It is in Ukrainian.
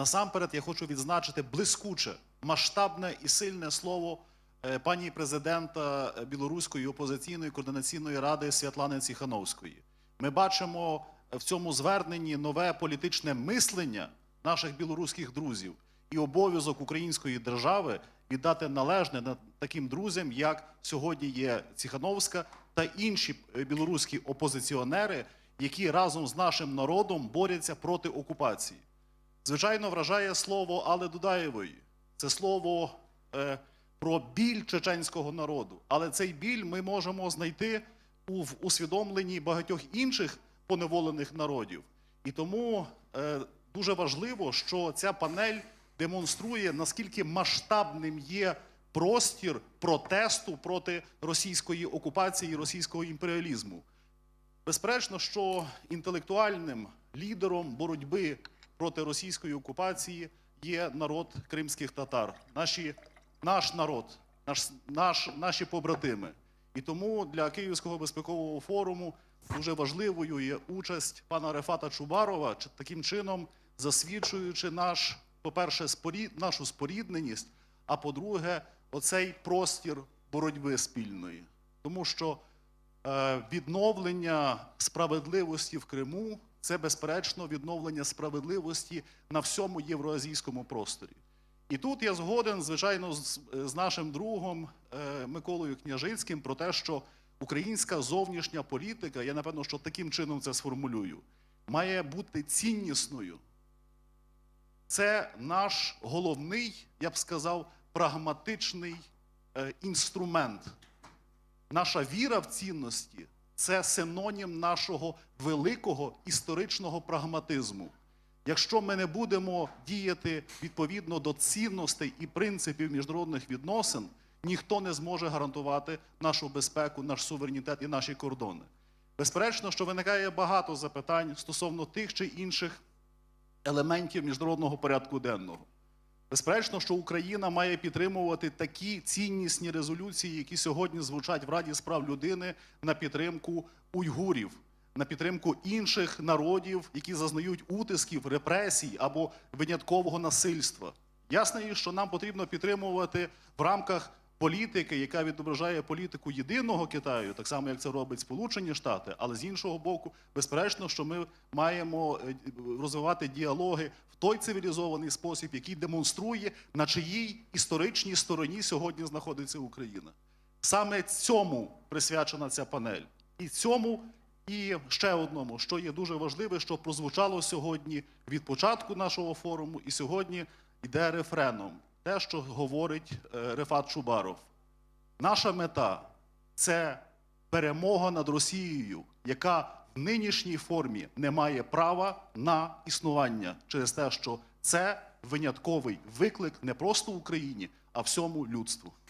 Насамперед, я хочу відзначити блискуче, масштабне і сильне слово е, пані президента е, Білоруської опозиційної координаційної ради Світлани Ціхановської. Ми бачимо в цьому зверненні нове політичне мислення наших білоруських друзів і обов'язок української держави віддати належне таким друзям, як сьогодні є Ціхановська та інші е, білоруські опозиціонери, які разом з нашим народом борються проти окупації. Звичайно, вражає слово Алли Дудаєвої. Це слово е, про біль чеченського народу. Але цей біль ми можемо знайти у в усвідомленні багатьох інших поневолених народів. І тому е, дуже важливо, що ця панель демонструє, наскільки масштабним є простір протесту проти російської окупації російського імперіалізму. Безперечно, що інтелектуальним лідером боротьби проти російської окупації є народ кримських татар, наші, наш народ, наш, наш, наші побратими. І тому для Київського безпекового форуму дуже важливою є участь пана Рефата Чубарова, таким чином засвідчуючи наш, по-перше, спорід, нашу спорідненість, а по-друге, оцей простір боротьби спільної. Тому що Е, відновлення справедливості в Криму це безперечно відновлення справедливості на всьому євроазійському просторі. І тут я згоден, звичайно, з, нашим другом е, Миколою Княжицьким про те, що українська зовнішня політика, я напевно, що таким чином це сформулюю, має бути ціннісною. Це наш головний, я б сказав, прагматичний е, інструмент. Наша віра в цінності це синонім нашого великого історичного прагматизму. Якщо ми не будемо діяти відповідно до цінностей і принципів міжнародних відносин, ніхто не зможе гарантувати нашу безпеку, наш суверенітет і наші кордони. Безперечно, що виникає багато запитань стосовно тих чи інших елементів міжнародного порядку денного. Безперечно, що Україна має підтримувати такі ціннісні резолюції, які сьогодні звучать в Раді справ людини на підтримку уйгурів, на підтримку інших народів, які зазнають утисків, репресій або виняткового насильства. Ясно, що нам потрібно підтримувати в рамках політики, яка відображає політику єдиного Китаю, так само як це робить Сполучені Штати, але з іншого боку, безперечно, що ми маємо е, розвивати діалоги в той цивілізований спосіб, який демонструє, на чиїй історичній стороні сьогодні знаходиться Україна. Саме цьому присвячена ця панель. І цьому, і ще одному, що є дуже важливе, що прозвучало сьогодні від початку нашого форуму, і сьогодні йде рефреном. Те, що говорить е, Рефат Чубаров. Наша мета це перемога над Росією, яка в нинішній формі не має права на існування через те, що це винятковий виклик не просто Україні, а всьому людству.